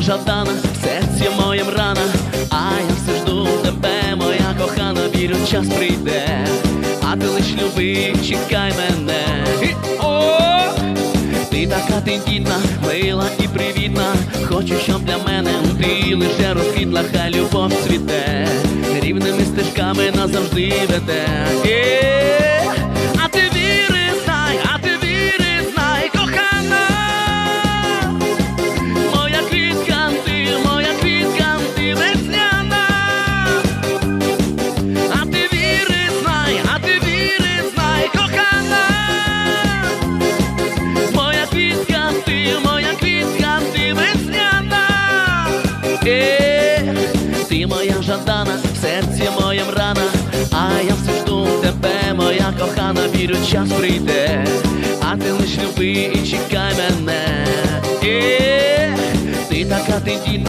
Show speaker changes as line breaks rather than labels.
жадана, в серці моєм рана, а я все жду тебе, моя кохана, вірю, час прийде, а ти лиш люби, чекай мене. Ти така тендітна, мила і привітна. Хочу, щоб для мене ти лише розквітла, хай любов цвіте, рівними стежками назавжди веде. Вірю, час прийде, а ти лиш люби і чекай мене. Е, ти така тендітна.